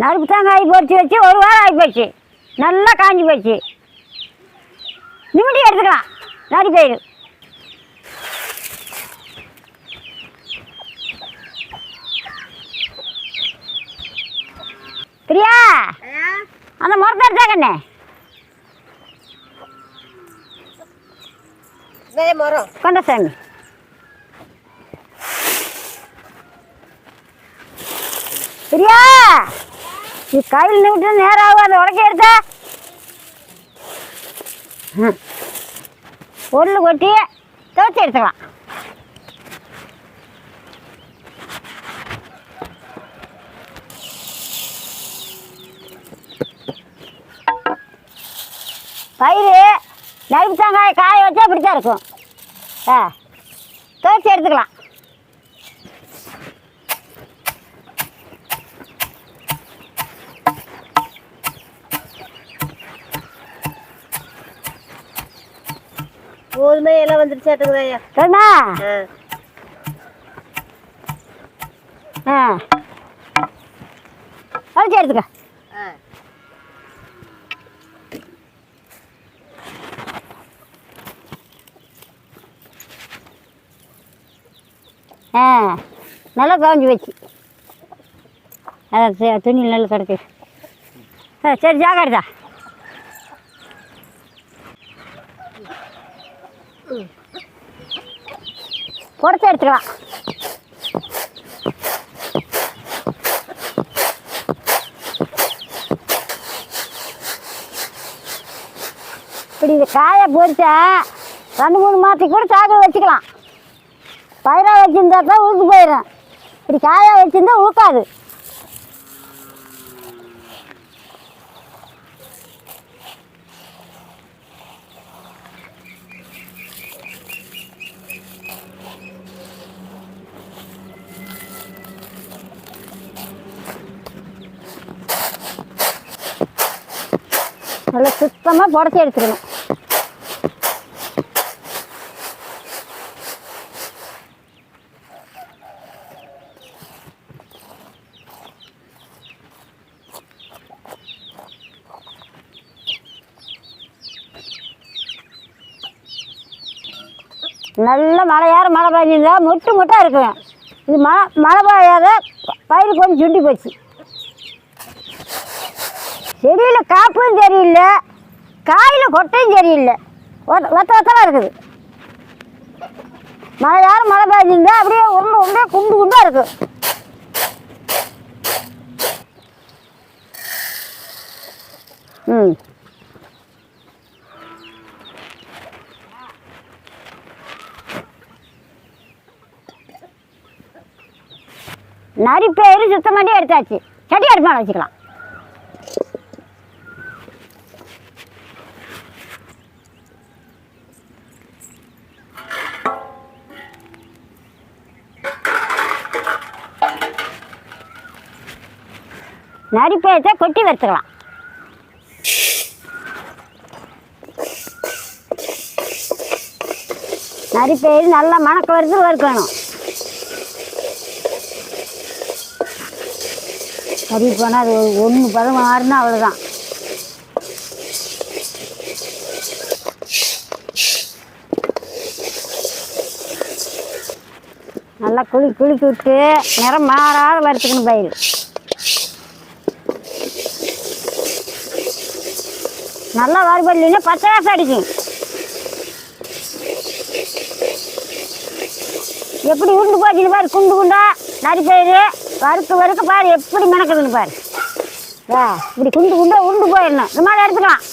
நறுப்பு தேங்காய் பொரிச்சு வச்சு ஒரு வாரம் ஆகி போச்சு. நல்லா காஞ்சி போச்சு. நிமிடி எடுத்துக்கலாம். நரி பயிர். பிரியா அந்த மரத்தை எடுத்தா கண்ணே. மரம் கொண்ட சாமி பிரியா நேரம் ஆகும் அதை உடக்க எடுத்த? ம். பொருள் கொட்டி துவச்சி எடுத்துக்கலாம். பயிர் நறுப்பு தேங்காய் காய வச்சா இப்படி தான் இருக்கும். ஆ துவச்சி எடுத்துக்கலாம். கோதுமை எல்லாம் வந்துருச்சாட்டுங்கய்யா சரிம்மா ஆ. துவச்சி எடுத்துக்க. ஆ. நல்லா கவஞ்சி வச்சு அதான் சரி, துணி நல்லா கிடக்கு. ஆ சரி ஜாக்கிரதா. பொறுத்து எடுத்துக்கலாம். இப்படி இது காய பொரிச்சா ரெண்டு மூணு மாதத்துக்கு கூட சாக்கில் வச்சுக்கலாம். பயிராக வச்சுருந்தா தான் ஊற்று போயிடும். இப்படி காயாக வச்சுருந்தா ஊக்காது நல்லா சுத்தமாக புடச்சி எடுத்துக்கணும். நல்ல மழையார மழை பெஞ்சிருந்தா முட்டு முட்டாக இருக்குங்க. இது மழை மழை பெய்யாத பயிர் கொஞ்சம் சுண்டி போச்சு. செடியில் காப்பும் சரியில்லை. காயில் கொட்டையும் சரியில்லை. ஒத்த ஒத்த ஒத்தமாக இருக்குது. மழை யாரும் மழை பெய்ஞ்சிங்க அப்படியே உருண்டை உருண்டை குண்டு குண்டாக இருக்குது ம். நரிப்பேரு சுத்தம் பண்ணி எடுத்தாச்சு. செடி எடுப்பான வச்சுக்கலாம். வச்சுக்கலாம் கொட்டி வறுத்துக்கலாம். நரிப்பயிர் நல்லா மணக்க வருது வறுக்கணும். கறி போனால் அது ஒன்று பதம் ஆறுனா அவ்வளோதான் நல்லா குளி குளிக்க விட்டு நிறம் மாறாத வறுத்துக்கணும் பயிர் நல்லா வறுபடலைன்னா பச்சை காசு அடிக்கும். எப்படி உருண்டு போச்சுன்னு பாரு குண்டு குண்டா நரி பயிர் வறுக்க வறுக்க பாரு எப்படி மெனக்குதுன்னு பாரு. வா இப்படி குண்டு குண்டா உருண்டு போயிடணும். இந்த மாதிரி எடுத்துக்கலாம்.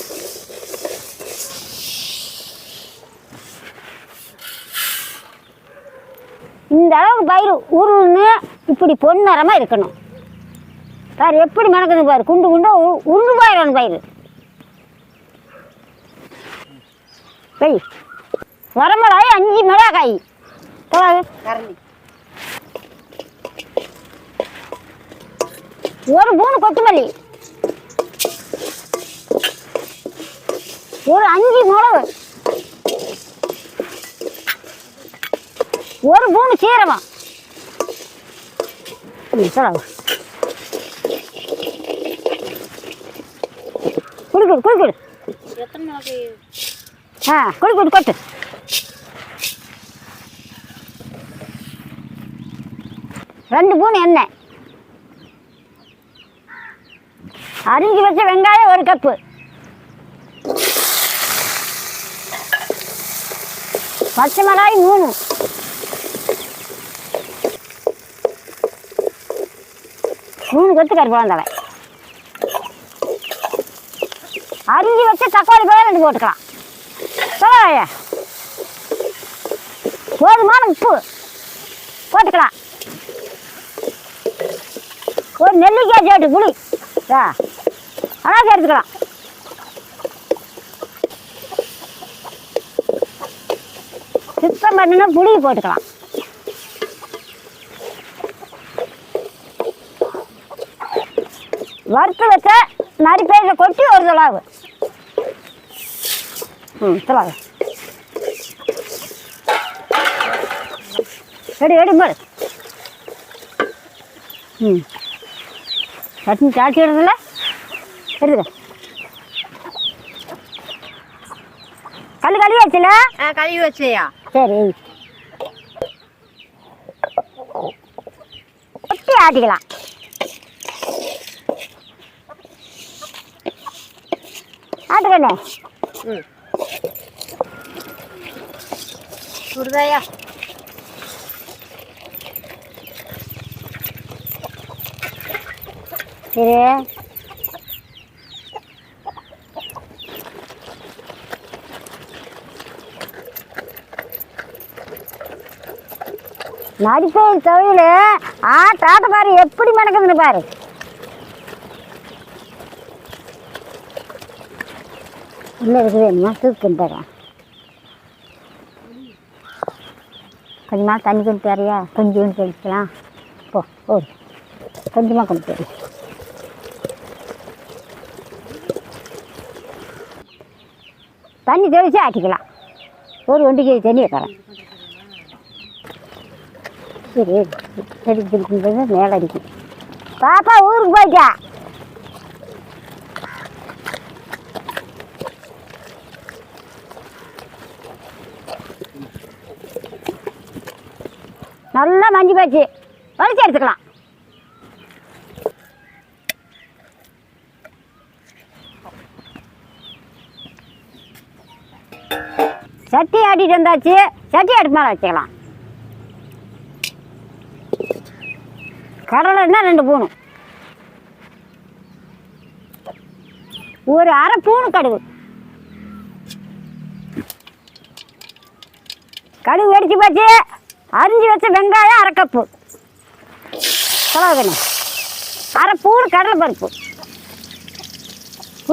இந்த அளவுக்கு பயிர் உருன்னு இப்படி பொன்னரமாக இருக்கணும். பாரு எப்படி மெனக்குது பாரு. குண்டு குண்டா உருண்டு போயிடணும் பயிர் பெய் வரமிளகாய் அஞ்சு மிளகாய். ஒரு மூணு கொத்தமல்லி. ஒரு அஞ்சு மிளகு. ஒரு மூணு சீரகம். குடிக்குடு குடிக்குடு எத்தனை நாளைக்கு ஆ குடிக்குடு கொட்டு. ரெண்டு பூன் எண்ணெய். அரிஞ்சு வச்ச வெங்காயம் ஒரு கப்பு. பச்சை மிளகாய் மூணு. மூணு கொத்து கருப்பழம் தலை அரிஞ்சு வச்ச தக்காளி பழம் ரெண்டு போட்டுக்கலாம். சொல்லையா போதுமான உப்பு. போட்டுக்கலாம். ஒரு நெல்லிக்காய் சேட்டு புளி. ஆ அதான் சேர்த்துக்கலாம். சுத்தம் பண்ணினா புளி போட்டுக்கலாம். வறுத்து வச்ச நரிப்பேரில் கொட்டி ஒரு தலாவு ம் தலாவு எடு எடு போடு ம். சட்னி சாச்சி விடுறதில்ல எடுத்துக்க கல் கழுவி வச்சுல கழுவி வச்சையா சரி கொட்டி ஆட்டிக்கலாம். ஆட்டுக்கண்ணே ம். சுடுதாயா சரி நடிப்பேன் தொழில். ஆ தாத்த பாரு எப்படி மணக்குதுன்னு பாரு. இல்லை இருக்குது வேணுமா தூக்கின்னு தரேன் கொஞ்சமாக தண்ணி கொண்டு தரியா கொஞ்சம் தெளிக்கலாம். போ ஓ கொஞ்சமாக கொண்டு தரேன் தண்ணி தெளித்து ஆட்டிக்கலாம் ஒரு ஒண்டிக்கு தண்ணி வைக்கிறேன் சரி மேலே அடிக்கும் பாப்பா ஊருக்கு போயிட்டா. நல்லா மஞ்சு போச்சு. வலிச்சு எடுத்துக்கலாம். சட்டி ஆட்டிட்டு வந்தாச்சு. சட்டி அடுப்பு மேலே வச்சுக்கலாம். கடலைன்னா ரெண்டு பூணு ஒரு அரை பூணு கடுகு. கடுகு வெடிச்சு போச்சு. அரிஞ்சு வச்ச வெங்காயம் அரை கப்பு. சொல்லாதுண்ணே அரை பூணு கடலை பருப்பு.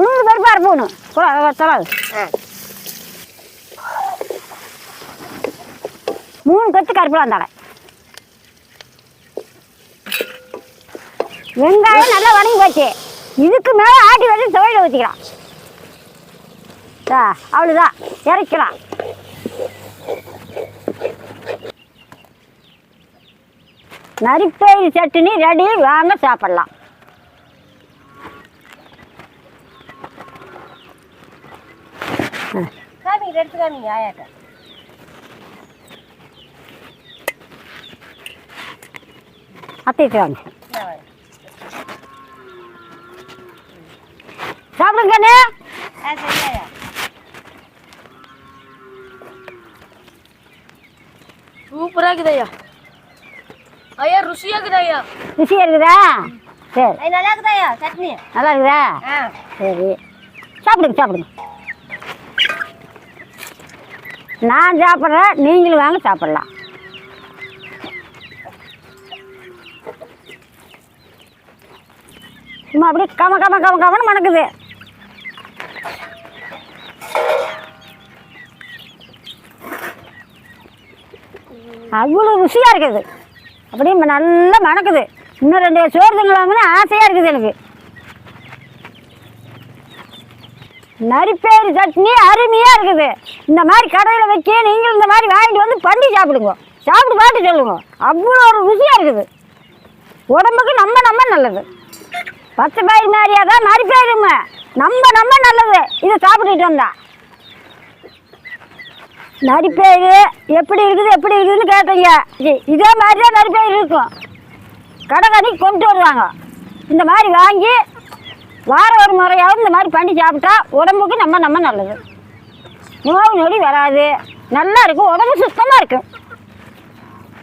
உளுந்து பருப்பு அரை பூணு. செலவு. மூணு கொத்து கருப்பிலாம் தலை வெங்காயம் நல்லா வணங்கி போச்சு. இதுக்கு மேலே ஆட்டி வச்சு துவையில ஊற்றிக்கலாம் ஆ அவ்வளோதான் இறக்கலாம் நரிப்பயிறு சட்னி ரெடி வாங்க சாப்பிடலாம். காமிங்க எடுத்து இந்தா வாங்க. சாப்பிடுங்க கண்ணு சூப்பராக இருக்குது ஐயா ஐயா ருசியாக இருக்குது ஐயா ருசியாக இருக்குதா சரி நல்லா இருக்குது ஐயா சட்னி நல்லா இருக்குதா ஆ சரி சாப்பிடுங்க சாப்பிடுங்க நான் சாப்பிட்றேன் நீங்களும் வாங்க சாப்பிடலாம் சும்மா அப்படியே கம கம கம கமன்னு மணக்குது. அவ்வளோ ருசியாக இருக்குது. அப்படியே நல்லா மணக்குது. இன்னும் ரெண்டு சோறு திங்கலாம்னு ஆசையாக இருக்குது எனக்கு. நரிப்பேறு சட்னி அருமையாக இருக்குது. இந்த மாதிரி கடையில் வைக்க நீங்களும் இந்த மாதிரி வாங்கிட்டு வந்து பண்ணி சாப்பிடுங்க. சாப்பிட்டு பார்த்து சொல்லுங்க. அவ்வளோ ஒரு ருசியாக இருக்குது. உடம்புக்கு நம்ம நம்ம நல்லது. பச்சை பயிர் மாதிரியா தான் நரிப்பேருங்க நம்ம நம்ம நல்லது. இதை சாப்பிட்டுட்டு வந்தா. நரிப்பேர் எப்படி இருக்குது எப்படி இருக்குதுன்னு கேட்டீங்க. இதே மாதிரி தான் நரிப்பயிர் இருக்கும். கடைக்கடைக்கு கொண்டு வருவாங்க. இந்த மாதிரி வாங்கி வாரம் ஒரு முறையாவது இந்த மாதிரி பண்ணி சாப்பிட்டா உடம்புக்கு நம்ம நம்ம நல்லது. நோய் நொடி வராது. நல்லா இருக்கும். உடம்பு சுத்தமாக இருக்கும்